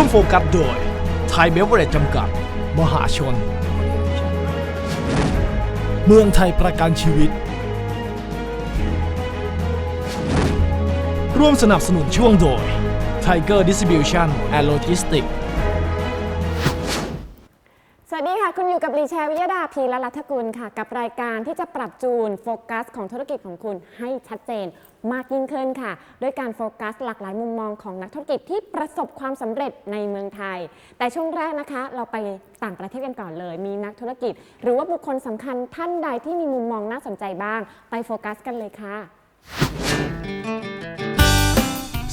ร่วมโฟกัสโดยไทยเบเวอร์เรจจำกัด มหาชน เมืองไทยประกันชีวิต ร่วมสนับสนุนช่วงโดย Tiger Distribution and Logistics ยและรัฐกุลค่ะ กับรายการที่จะปรับจูนโฟกัสของธุรกิจของคุณให้ชัดเจนมากยิ่งขึ้นค่ะ ด้วยการโฟกัสหลากหลายมุมมองของนักธุรกิจที่ประสบความสำเร็จในเมืองไทย แต่ช่วงแรกนะคะ เราไปต่างประเทศกันก่อนเลย มีนักธุรกิจ หรือว่าบุคคลสำคัญท่านใดที่มีมุมมองน่าสนใจบ้าง ไปโฟกัสกันเลยค่ะ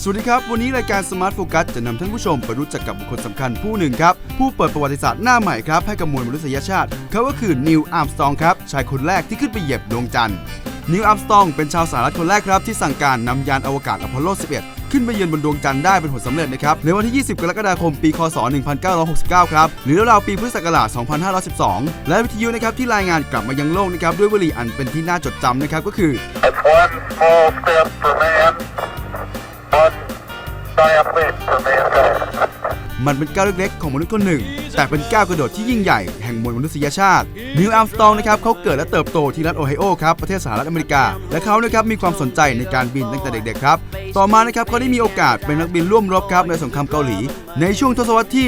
สวัสดีครับ วันนี้รายการ Smart Focus จะนำท่านผู้ชมไปรู้จักกับบุคคลสำคัญผู้หนึ่งครับ ผู้เปิดประวัติศาสตร์หน้าใหม่ครับ ให้กับมวลมนุษยชาติ เขาก็คือนิวอาร์มสตองครับ ชายคนแรกที่ขึ้นไปเหยียบดวงจันทร์นิวอาร์มสตองเป็นชาวสหรัฐคนแรกครับ ที่สั่งการนำยานอวกาศอพอลโล 11 ขึ้นไปเยือนบนดวงจันทร์ได้เป็นผลสำเร็จนะครับ ในวันที่ 20 กรกฎาคม ปี คศ 1969 ครับ หรือราวๆปีพุทธศักราช 2512 และวิทยุนะครับที่รายงานกลับมายังโลกนะครับด้วยวลีอันเป็นที่น่าจดจำนะครับก็คือ It's one small step for man, มันเป็นก้าวเล็กๆของมนุษย์คนหนึ่ง แต่เป็นก้าวกระโดดที่ยิ่งใหญ่แห่งมวลมนุษยชาตินิวอัมสตองนะครับเขาเกิดและเติบโตที่รัฐโอไฮโอครับประเทศสหรัฐอเมริกา และเขานะครับมีความสนใจในการบินตั้งแต่เด็กๆครับ ต่อมานะครับเขาได้มีโอกาสเป็นนักบินร่วมรบครับในสงครามเกาหลี ในช่วงทศวรรษที่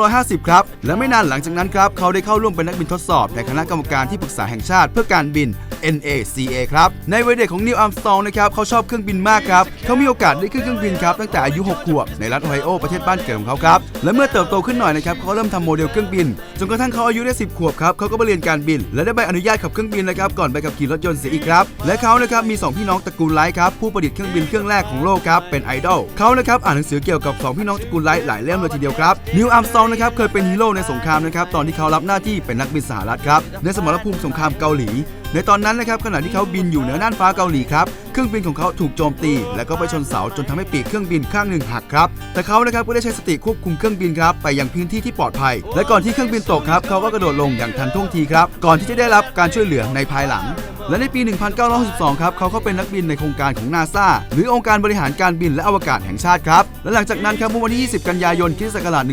1950 ครับและไม่นานหลังจากนั้นครับเขาได้เข้าร่วมเป็นนักบินทดสอบในคณะกรรมการที่ปรึกษาแห่งชาติเพื่อการบิน NACA ครับ ในวัยเด็กของนิวอัมสตองนะครับเขาชอบเครื่องบินมากครับเขามีโอกาสได้ขึ้นเครื่องบินครับตั้งแต่อายุ6ขวบในรัฐโอไฮโอประเทศบ้านเกิดของเขาครับและเมื่อเติบโตขึ้นหน่อยนะครับเขาเริ่มทำโมเดลเครื่องบินจนกระทั่งเขาอายุได้ 10 ขวบครับเขาก็ไปเรียนการบิน และได้ใบอนุญาตขับเครื่องบินนะครับก่อนไปขับขี่รถยนต์เสียอีกครับและเขานะครับมี 2 พี่น้องตระกูลไลท์ครับผู้ประดิษฐ์เครื่องบินเครื่องแรกของโลกครับเป็นไอดอลเขานะครับอ่านหนังสือเกี่ยวกับ 2 พี่น้องตระกูลไลท์หลายเล่มเลยทีเดียวครับนิวอัมสตองนะครับเคยเป็นฮีโร่ในสงครามนะครับตอนที่เขารับหน้าที่เป็นนักบินสหรัฐครับในสมรภูมิสงครามเกาหลี ในตอนนั้นนะครับขณะที่เขาบินอยู่เหนือน่านฟ้าเกาหลีครับเครื่องบินของเขาถูกโจมตี และก็ไปชนเสาจนทำให้ปีกเครื่องบินข้างหนึ่งหักครับแต่เขานะครับก็ได้ใช้สติควบคุมเครื่องบินครับไปยังพื้นที่ที่ปลอดภัย และก่อนที่เครื่องบินตกครับเขาก็กระโดดลงอย่างทันท่วงทีครับก่อนที่จะได้รับการช่วยเหลือในภายหลัง และในปี 1962 ครับเขาก็เป็นนักบินในโครงการของนาซาหรือองค์การบริหารการบินและอวกาศแห่งชาติครับ และหลังจากนั้นครับเมื่อวันที่ 20 กันยายนคริสตศักราช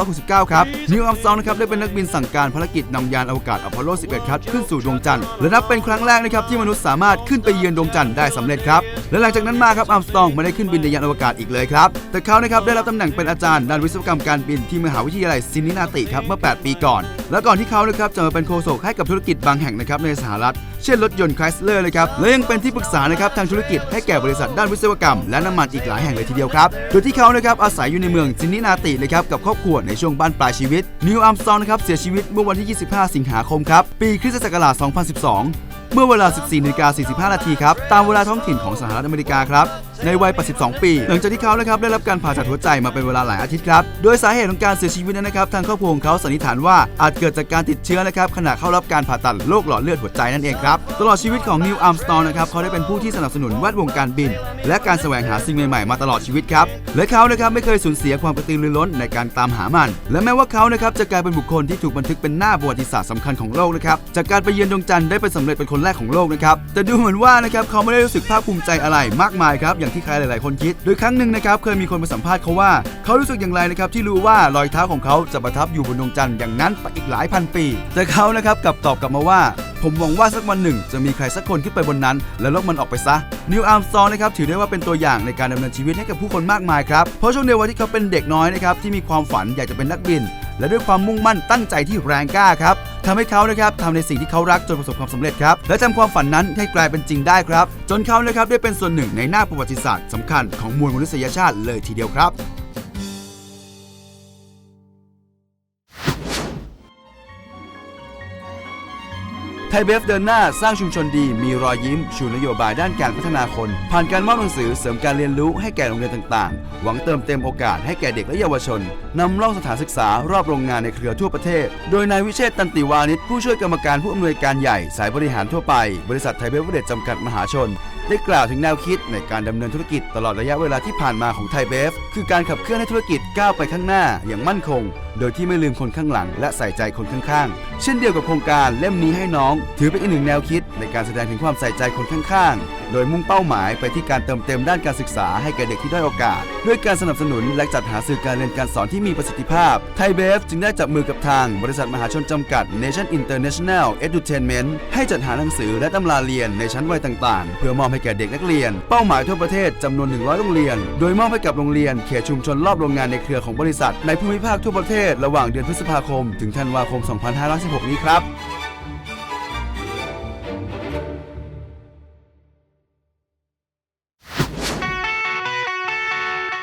1969 ครับ นิวอัมสตองนะครับได้เป็นนักบินสั่งการภารกิจนำยานอวกาศอพอลโล 11 ครับ ขึ้นสู่ดวงจันทร์ และนับเป็นครั้งแรกนะครับที่มนุษย์สามารถขึ้นไปเยือนดวงจันทร์ได้สำเร็จครับ และหลังจากนั้นมาครับอัมสตองไม่ได้ขึ้นบินในยานอวกาศอีกเลยครับ แต่เขานะครับได้รับตำแหน่งเป็นอาจารย์ด้านวิศวกรรมการบินที่มหาวิทยาลัยซินนินาติครับเมื่อ 8 ปีก่อน และก่อนที่เขานะครับจะมาเป็นโฆษกให้กับธุรกิจบางแห่งนะครับในสหรัฐ เช่นรถยนต์ไครสเลอร์เลยครับและยังเป็นที่ปรึกษานะครับทางธุรกิจให้แก่บริษัทด้านวิศวกรรม และน้ำมันอีกหลายแห่งเลยทีเดียวครับ โดยที่เขานะครับอาศัยอยู่ในเมืองซินนินาติเลยครับกับครอบครัวในช่วงบ้านปลายชีวิตนิวอัมสตองนะครับเสียชีวิตเมื่อวันที่ 25 สิงหาคมครับปีคริสตศักราช 2012 เมื่อเวลา 14นาฬิกา45 นาทีครับตามเวลาท้องถิ่นของสหรัฐอเมริกาครับ ในวัย 82 ปี หลังจากที่เขานะครับได้รับการผ่าตัดหัวใจมาเป็นเวลาหลายอาทิตย์ครับ โดยสาเหตุของการเสียชีวิตนั้นนะครับทางครอบครัวของเขาสันนิษฐานว่าอาจเกิดจากการติดเชื้อนะครับขณะเข้ารับการผ่าตัดโรคหลอดเลือดหัวใจนั่นเองครับ ตลอดชีวิตของนิวอัมสตองนะครับเขาได้เป็นผู้ที่สนับสนุนแวดวงการบิน และการแสวงหาสิ่งใหม่ๆมาตลอดชีวิตครับและเขานะครับไม่เคยสูญเสียความกระตือรือร้นในการตามหามัน และแม้ว่าเขานะครับจะกลายเป็นบุคคลที่ถูกบันทึกเป็นหน้าประวัติศาสตร์สำคัญของโลกนะครับจากการไปเยือนดวงจันทร์ได้เป็นสำเร็จเป็นคนแรกของโลกนะครับแต่ดูเหมือนว่านะครับเขาไม่ได้รู้สึกภาคภูมิใจอะไรมากมายครับอย่างที่ใครหลาย ๆ คนคิด โดยครั้งหนึ่งนะครับเคยมีคนมาสัมภาษณ์เขาว่า เขารู้สึกอย่างไรนะครับที่รู้ว่ารอยเท้าของเขาจะประทับอยู่บนดวงจันทร์อย่างนั้นไปอีกหลายพันปี แต่เขานะครับกลับตอบกลับมาว่าผมหวังว่าสักวันหนึ่งจะมีใครสักคนขึ้นไปบนนั้น แล้วลบมันออกไปซะ นิวอาร์มสตองนะครับถือได้ว่าเป็นตัวอย่างในการดำเนินชีวิตให้กับผู้คนมากมายครับ เพราะช่วงในวันที่เขาเป็นเด็กน้อยนะครับที่มีความฝันอยากจะเป็นนักบิน และด้วยความมุ่งมั่นตั้งใจที่แรงกล้าครับ ทำให้เขานะครับทำในสิ่งที่เขารักจนประสบความสำเร็จครับและทำความฝันนั้นให้กลายเป็นจริงได้ครับ จนเขานะครับได้เป็นส่วนหนึ่งในหน้าประวัติศาสตร์สำคัญของมวลมนุษยชาติเลยทีเดียวครับ ทยเบฟเดินหน้าสร้างชุมชนดีมีรอยยิ้ม ชูนโยบายด้านการพัฒนาคน ผ่านการมอบหนังสือเสริมการเรียนรู้ให้แก่โรงเรียนต่างๆ หวังเติมเต็มโอกาสให้แก่เด็กและเยาวชนนำร่องสถานศึกษารอบโรงงานในเครือทั่วประเทศ โดยนายวิเชษตันติวานิชผู้ช่วยกรรมการผู้อำนวยการใหญ่สายบริหารทั่วไป บริษัทไทยเบฟเวอร์เดจจำกัดมหาชน ได้กล่าวถึงแนวคิดในการดำเนินธุรกิจตลอดระยะเวลาที่ผ่านมาของไทยเบฟคือการขับเคลื่อนให้ธุรกิจก้าวไปข้างหน้าอย่างมั่นคง โดยที่ไม่ลืมคนข้างหลัง และใส่ใจคนข้างๆ เช่นเดียวกับโครงการเล่มนี้ให้น้อง ถือเป็นอีกหนึ่งแนวคิดในการแสดงถึงความใส่ใจคนข้างๆ โดยมุ่งเป้าหมายไปที่การเติมเต็มด้านการศึกษาให้แก่เด็กที่ด้อยโอกาส ด้วยการสนับสนุนและจัดหาสื่อการเรียนการสอนที่มีประสิทธิภาพ ไทยเบฟจึงได้จับมือกับทาง บริษัทมหาชนจำกัด Nation International Edutainment ให้จัดหาหนังสือและตำราเรียนในชั้นวัยต่างๆ เพื่อมอบให้แก่เด็กนักเรียน เป้าหมายทั่วประเทศจำนวน 100 โรงเรียน โดยมอบให้กับโรงเรียนเขตชุมชนรอบโรงงานในเครือของบริษัท ในภูมิภาคทั่วประเทศระหว่างเดือนพฤษภาคม ถึงธันวาคม 2516 นี้ครับ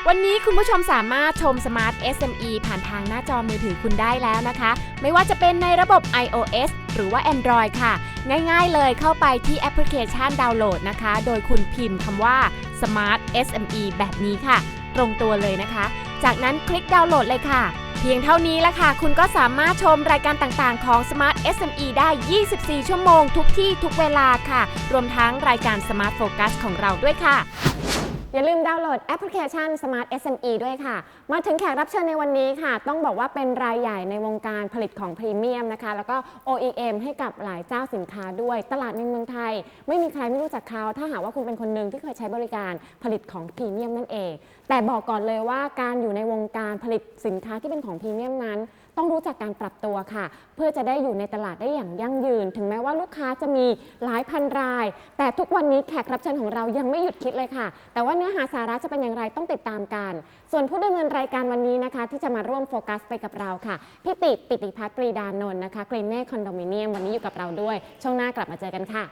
วันนี้คุณผู้ชมสามารถชม Smart SME ผ่านทางหน้าจอมือถือคุณได้แล้วนะคะ ไม่ว่าจะเป็นในระบบ iOS หรือว่า Android ค่ะ ง่ายๆเลยเข้าไปที่แอปพลิเคชันดาวน์โหลดนะคะ โดยคุณพิมพ์คำว่า Smart SME แบบนี้ค่ะ ตรงตัวเลยนะคะ จากนั้นคลิกดาวน์โหลดเลยค่ะ เพียงเท่านี้ละค่ะ คุณก็สามารถชมรายการต่างๆ ของ Smart SME ได้ 24 ชั่วโมง ทุกที่ทุกเวลาค่ะ รวมทั้งรายการ Smart Focus ของเราด้วยค่ะ อย่าลืมดาวน์โหลดแอปพลิเคชัน Smart SME ด้วยค่ะ มาถึงแขกรับเชิญในวันนี้ค่ะ ต้องบอกว่าเป็นรายใหญ่ในวงการผลิตของพรีเมียมนะคะ แล้วก็ OEM ให้กับหลายเจ้าสินค้าด้วย ตลาดในเมืองไทย ไม่มีใครไม่รู้จักเขา ถ้าหากว่าคุณเป็นคนหนึ่งที่เคยใช้บริการผลิตของพรีเมียมนั่นเอง แต่บอกก่อนเลยว่าการอยู่ในวงการผลิตสินค้าที่เป็นของพรีเมียมนั้น ต้องรู้จักการปรับตัวค่ะ เพื่อจะได้อยู่ในตลาดได้อย่างยั่งยืน ถึงแม้ว่าลูกค้าจะมีหลายพันราย แต่ทุกวันนี้แขกรับเชิญของเรายังไม่หยุดคิดเลยค่ะ แต่ว่าเนื้อหาสาระจะเป็นอย่างไรต้องติดตามกัน ส่วนผู้ดำเนินรายการวันนี้นะคะ ที่จะมาร่วมโฟกัสไปกับเราค่ะพี่ติปิติพัฒน์ปรีดานนท์นะคะเกรเน่คอนโดมิเนียมวันนี้อยู่กับเราด้วย ช่วงหน้ากลับมาเจอกันค่ะ